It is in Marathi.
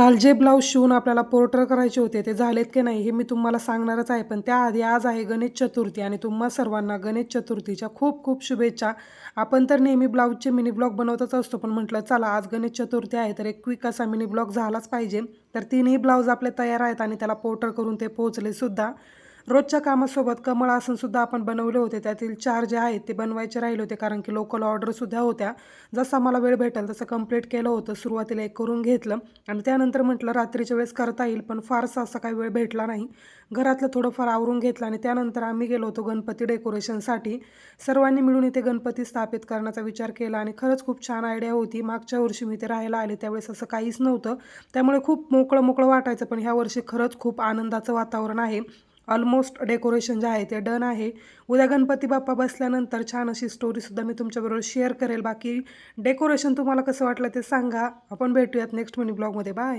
काल जे ब्लाऊज शिवून आपल्याला पोर्टर करायचे होते ते झालेत की नाही हे मी तुम्हाला सांगणारच आहे. पण त्याआधी आज आहे गणेश चतुर्थी आणि तुम्हा सर्वांना गणेश चतुर्थीच्या खूप खूप शुभेच्छा. आपण तर नेहमी ब्लाऊजचे मिनी ब्लॉग बनवतच असतो पण म्हटलं चला आज गणेश चतुर्थी आहे तर एक क्विक असा मिनी ब्लॉग झालाच पाहिजे. तर तीनही ब्लाऊज आपले तयार आहेत आणि त्याला पोर्टर करून ते पोहोचले सुद्धा. रोजच्या कामासोबत कमळ आसनसुद्धा आपण बनवले होते. त्यातील चार जे आहेत ते बनवायचे राहिले होते कारण की लोकल ऑर्डरसुद्धा होत्या. जसा मला वेळ भेटेल तसं कंप्लीट केलं होतं सुरुवातीला एक करून घेतलं. आणि त्यानंतर म्हटलं रात्रीच्या वेळेस करता येईल पण फारसा असा काही वेळ भेटला नाही. घरातलं थोडंफार आवरून घेतलं आणि त्यानंतर आम्ही गेलो होतो गणपती डेकोरेशनसाठी सर्वांनी मिळून इथे गणपती स्थापित करण्याचा विचार केला आणि खरंच खूप छान आयडिया होती. मागच्या वर्षी मी ते राहायला आले त्यावेळेस असं काहीच नव्हतं. त्यामुळे खूप मोकळं मोकळं वाटायचं पण ह्या वर्षी खरंच खूप आनंदाचं वातावरण आहे. ऑलमोस्ट डेकोरेशन जे आहे ते डन आहे. उद्या गणपती बाप्पा बसल्यानंतर छान अशी स्टोरीसुद्धा मी तुमच्याबरोबर शेअर करेल. बाकी डेकोरेशन तुम्हाला कसं वाटलं ते सांगा. आपण भेटूयात नेक्स्ट मिनी ब्लॉगमध्ये बाय